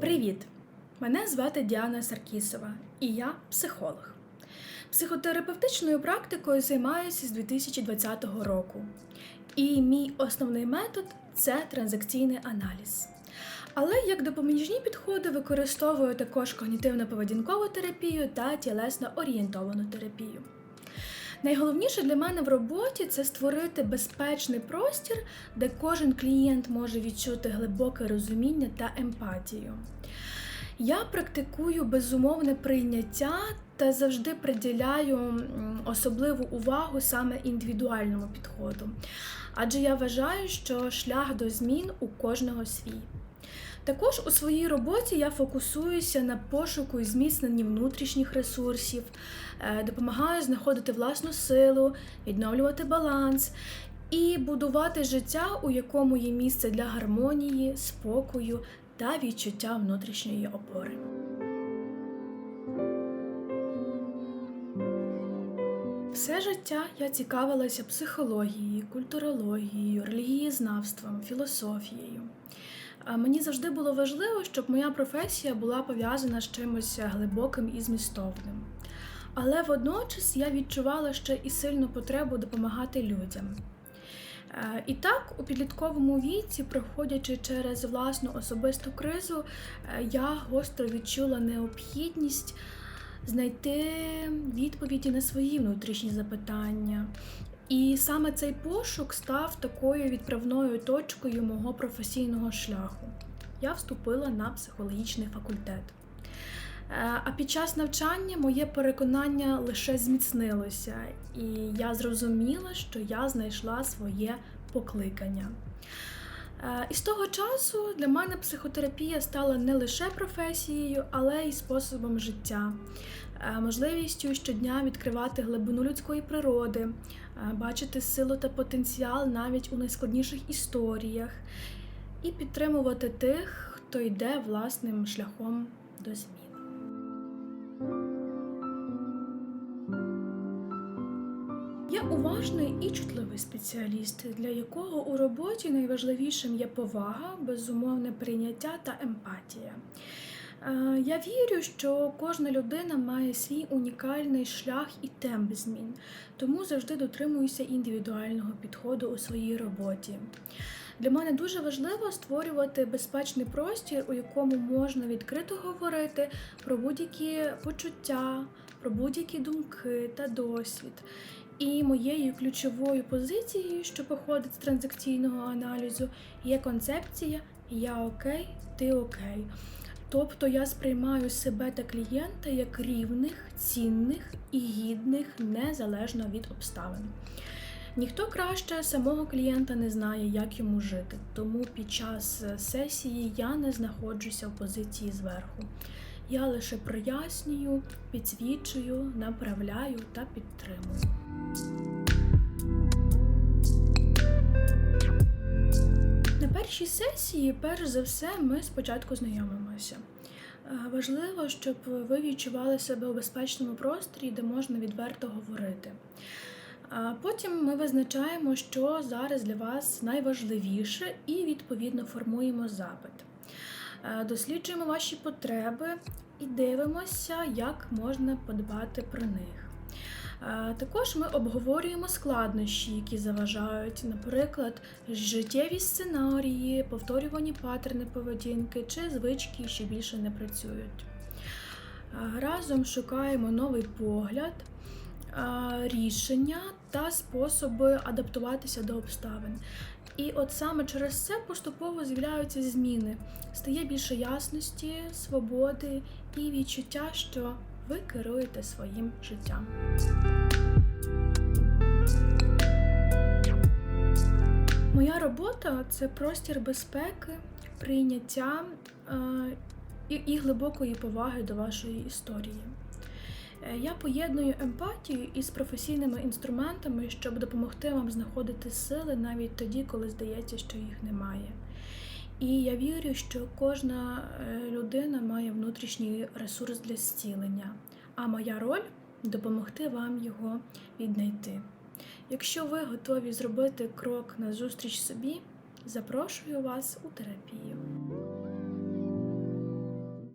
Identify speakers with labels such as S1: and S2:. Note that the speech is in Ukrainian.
S1: Привіт! Мене звати Діана Саркісова, і я психолог. Психотерапевтичною практикою займаюся з 2020 року. І мій основний метод це транзакційний аналіз. Але як допоміжні підходи використовую також когнітивно-поведінкову терапію та тілесно орієнтовану терапію. Найголовніше для мене в роботі це створити безпечний простір, де кожен клієнт може відчути глибоке розуміння та емпатію. Я практикую безумовне прийняття та завжди приділяю особливу увагу саме індивідуальному підходу, адже я вважаю, що шлях до змін у кожного свій. Також у своїй роботі я фокусуюся на пошуку і зміцненні внутрішніх ресурсів, е, допомагаю знаходити власну силу, відновлювати баланс і будувати життя, у якому є місце для гармонії, спокою та відчуття внутрішньої опори. Все життя я цікавилася психологією, культурологією, релігієзнавством, філософією. Мені завжди було важливо, щоб моя професія була пов'язана з чимось глибоким і змістовним. Але водночас я відчувала ще і сильну потребу допомагати людям. Е, І так, у підлітковому віці, проходячи через власну особисту кризу, е, я гостро відчула необхідність знайти відповіді на свої внутрішні запитання. І саме цей пошук став такою відправною точкою мого професійного шляху. Я вступила на психологічний факультет. Е, А під час навчання моє переконання лише зміцнилося, і я зрозуміла, що я знайшла своє покликання. Е, І з того часу для мене психотерапія стала не лише професією, але й способом життя, Е, можливістю щодня відкривати глибину людської природи, е, бачити силу та потенціал навіть у найскладніших історіях, і підтримувати тих, хто йде власним шляхом до змін. Я уважний і чутливий спеціаліст, для якого у роботі найважливішим є повага, безумовне прийняття та емпатія. Е, Я вірю, що кожна людина має свій унікальний шлях і темп змін, тому завжди дотримуюся індивідуального підходу у своїй роботі. Для мене дуже важливо створювати безпечний простір, у якому можна відкрито говорити про будь-які почуття, про будь-які думки та досвід. І моєю ключовою позицією, що походить з транзакційного аналізу, є концепція Я окей, ти окей. Тобто я сприймаю себе та клієнта як рівних, цінних і гідних незалежно від обставин. Ніхто краще самого клієнта не знає, як йому жити, тому під час сесії я не знаходжуся в позиції зверху. Я лише прояснюю, підсвічую, направляю та підтримую. На першій сесії, перш за все, ми спочатку знайомимося. Е, Важливо, щоб ви відчували себе у безпечному просторі, де можна відверто говорити. Потім ми визначаємо, що зараз для вас найважливіше, і відповідно формуємо запит. Е, Досліджуємо ваші потреби і дивимося, як можна подбати про них. Е, Також ми обговорюємо складнощі, які заважають, наприклад, життєві сценарії, повторювані паттерни поведінки чи звички, що більше не працюють. Е, Разом шукаємо новий погляд, рішення та способи адаптуватися до обставин. І от саме через це поступово з'являються зміни. Стає більше ясності, свободи і відчуття, що ви керуєте своїм життям. Моя робота це простір безпеки, прийняття і глибокої поваги до вашої історії. Е, Я поєдную емпатію із професійними інструментами, щоб допомогти вам знаходити сили навіть тоді, коли здається, що їх немає. І я вірю, що кожна е, людина має внутрішній ресурс для зцілення, а моя роль допомогти вам його віднайти. Якщо ви готові зробити крок назустріч собі, запрошую вас у терапію.